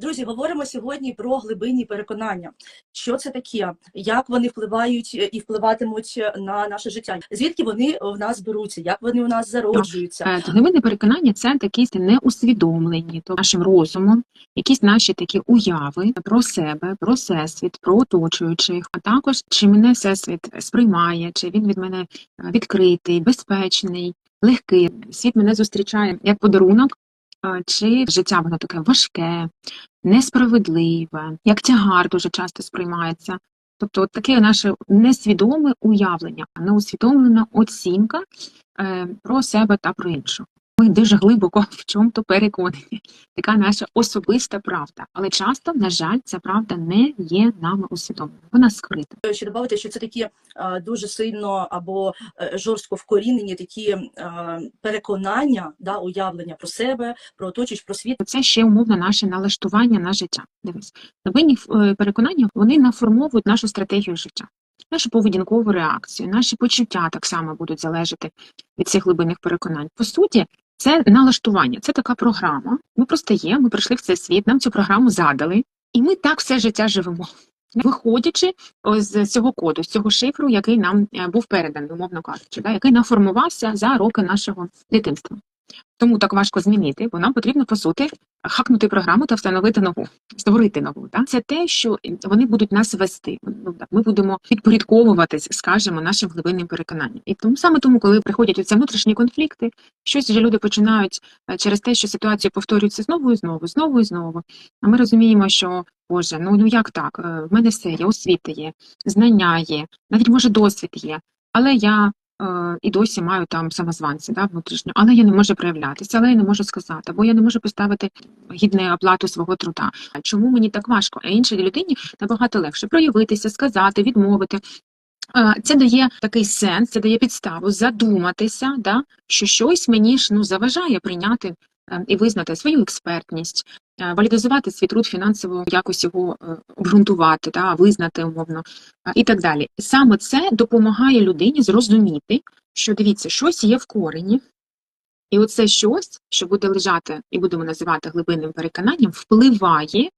Друзі, говоримо сьогодні про глибинні переконання. Що це таке? Як вони впливають е, і впливатимуть на наше життя? Звідки вони в нас беруться? Як вони у нас зароджуються? Е, Глибинне переконання це такі неусвідомлені то нашим розумом, якісь наші такі уяви про себе, про всесвіт, про оточуючих, а також чи мене всесвіт сприймає, чи він від мене е, відкритий, безпечний, легкий. Світ мене зустрічає як подарунок, е, чи життя воно таке важке, несправедливе, як тягар дуже часто сприймається. Тобто от таке наше несвідоме уявлення, неусвідомлена оцінка е, про себе та про іншого. Ми дуже глибоко в чому-то переконані. Така наша особиста правда. Але часто, на жаль, ця правда не є нами усвідомлена. Вона скрита. Ще додати, що це такі е, дуже сильно або е, жорстко вкорінені такі е, переконання, да, уявлення про себе, про оточуюч, про світ. Це ще умовно наше налаштування на життя. Дивись, е, переконання вони наформовують нашу стратегію життя, нашу поведінкову реакцію, наші почуття так само будуть залежати від цих глибинних переконань. По суті, це налаштування, це така програма. Ми просто є, ми прийшли в цей світ, нам цю програму задали, і ми так все життя живемо. Виходячи з цього коду, з цього шифру, який нам е, був переданий, умовно кажучи, да, який наформувався за роки нашого дитинства. Тому так важко змінити, бо нам потрібно по суті хакнути програму та встановити нову, створити нову. Так? Це те, що вони будуть нас вести. Ну, Ми будемо підпорядковуватись, скажімо, нашим глибинним переконанням. І тому саме тому, коли приходять оці внутрішні конфлікти, щось вже люди починають е, через те, що ситуація повторюється знову і знову, знову і знову. А ми розуміємо, що Боже, ну ну як так? Е, В мене все є, освіта є, знання є, навіть може досвід є, але я і досі маю там самозванці да, внутрішньо, але я не можу проявлятися, але я не можу сказати, або я не можу поставити гідну оплату свого труда. Чому мені так важко? А іншій людині набагато легше проявитися, сказати, відмовити. Е, Це дає такий сенс, це дає підставу задуматися, да, що щось мені ж ну заважає прийняти е, і визнати свою експертність, е, валідизувати свій труд фінансово, якось його е, обґрунтувати, да, визнати умовно е, і так далі. Саме це допомагає людині зрозуміти, що дивіться, щось є в корені, і оце щось, що буде лежати і будемо називати глибинним переконанням, впливає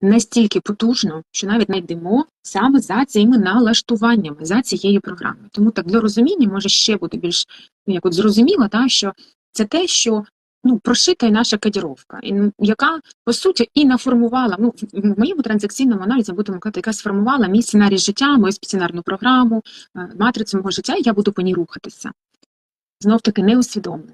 настільки потужно, що навіть не йдемо саме за цими налаштуваннями, за цією програмою. Тому так для розуміння може ще бути більш ну, як от зрозуміло, та, що це те, що ну, прошита і наша кодіровка, яка по суті і наформувала, ну в- моєму транзакційному аналізі будемо казати, яка сформувала мій сценарій життя, мою сценарну програму, е, матрицю мого життя, і я буду по ній рухатися. Знов таки неусвідомлено.